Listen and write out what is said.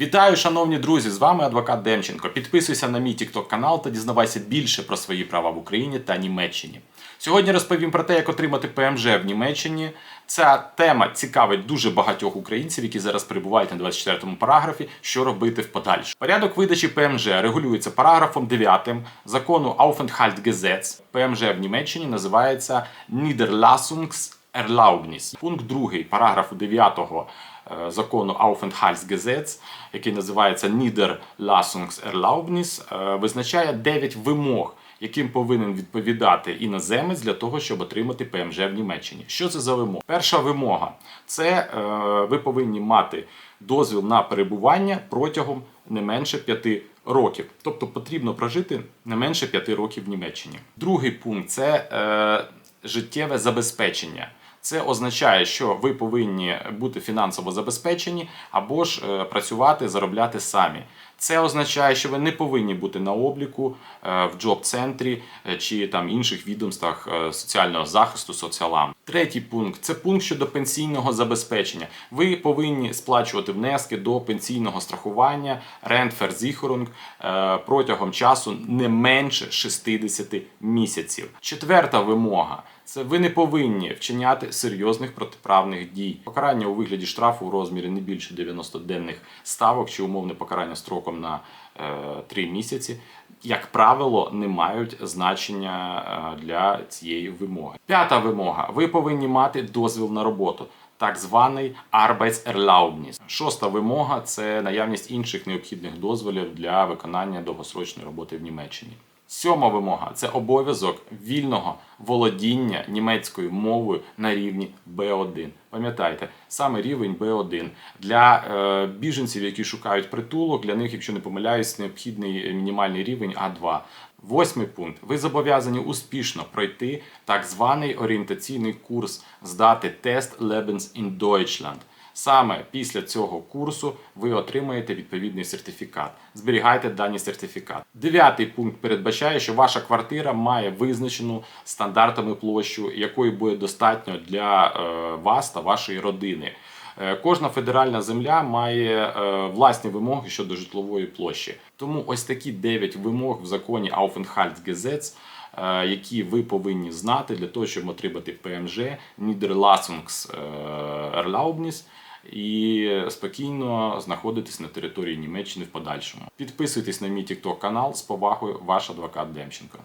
Вітаю, шановні друзі! З вами адвокат Демченко. Підписуйся на мій TikTok канал та дізнавайся більше про свої права в Україні та Німеччині. Сьогодні розповім про те, як отримати ПМЖ в Німеччині. Ця тема цікавить дуже багатьох українців, які зараз перебувають на 24-му параграфі, що робити в подальшому. Порядок видачі ПМЖ регулюється параграфом 9 закону Aufenthaltsgesetz. ПМЖ в Німеччині називається Niederlassungs Пункт 2 параграфу 9 е, закону Aufenthaltsgesetz, який називається Niederlassungserlaubnis, е, визначає 9 вимог, яким повинен відповідати іноземець для того, щоб отримати ПМЖ в Німеччині. Що це за вимога? Перша вимога це е, ви повинні мати дозвіл на перебування протягом не менше 5 років. Тобто потрібно прожити не менше 5 років в Німеччині. Другий пункт це е, життєве забезпечення. Це означає, що ви повинні бути фінансово забезпечені або ж е, працювати, заробляти самі. Це означає, що ви не повинні бути на обліку е, в джоб-центрі е, чи там інших відомствах е, соціального захисту соціалам. Третій пункт це пункт щодо пенсійного забезпечення. Ви повинні сплачувати внески до пенсійного страхування е, протягом часу не менше 60 місяців. Четверта вимога. Це ви не повинні вчиняти серйозних протиправних дій. Покарання у вигляді штрафу у розмірі не більше 90 денних ставок чи умовне покарання строком на е, 3 місяці, як правило, не мають значення е, для цієї вимоги. П'ята вимога: ви повинні мати дозвіл на роботу. Так званий Arbeitserlaubnis. Шоста вимога це наявність інших необхідних дозволів для виконання довгосрочної роботи в Німеччині. Сьома вимога це обов'язок вільного володіння німецькою мовою на рівні B1. Пам'ятайте, саме рівень B1. Для е, біженців, які шукають притулок, для них, якщо не помиляюсь, необхідний мінімальний рівень А2. Восьмий пункт. Ви зобов'язані успішно пройти так званий орієнтаційний курс, здати тест Lebens in Deutschland. Саме після цього курсу ви отримаєте відповідний сертифікат. Зберігайте даний сертифікат. Дев'ятий пункт передбачає, що ваша квартира має визначену стандартами площу, якої буде достатньо для е, вас та вашої родини. Е, Кожна федеральна земля має е, власні вимоги щодо житлової площі. Тому ось такі 9 вимог в законі Aufenthaltsgesetz, які ви повинні знати для того, щоб отримати ПМЖ Niederlassungs е, Erlaubnis і спокійно знаходитись на території Німеччини в подальшому. Підписуйтесь на мій TikTok канал з повагою, ваш адвокат Демченко.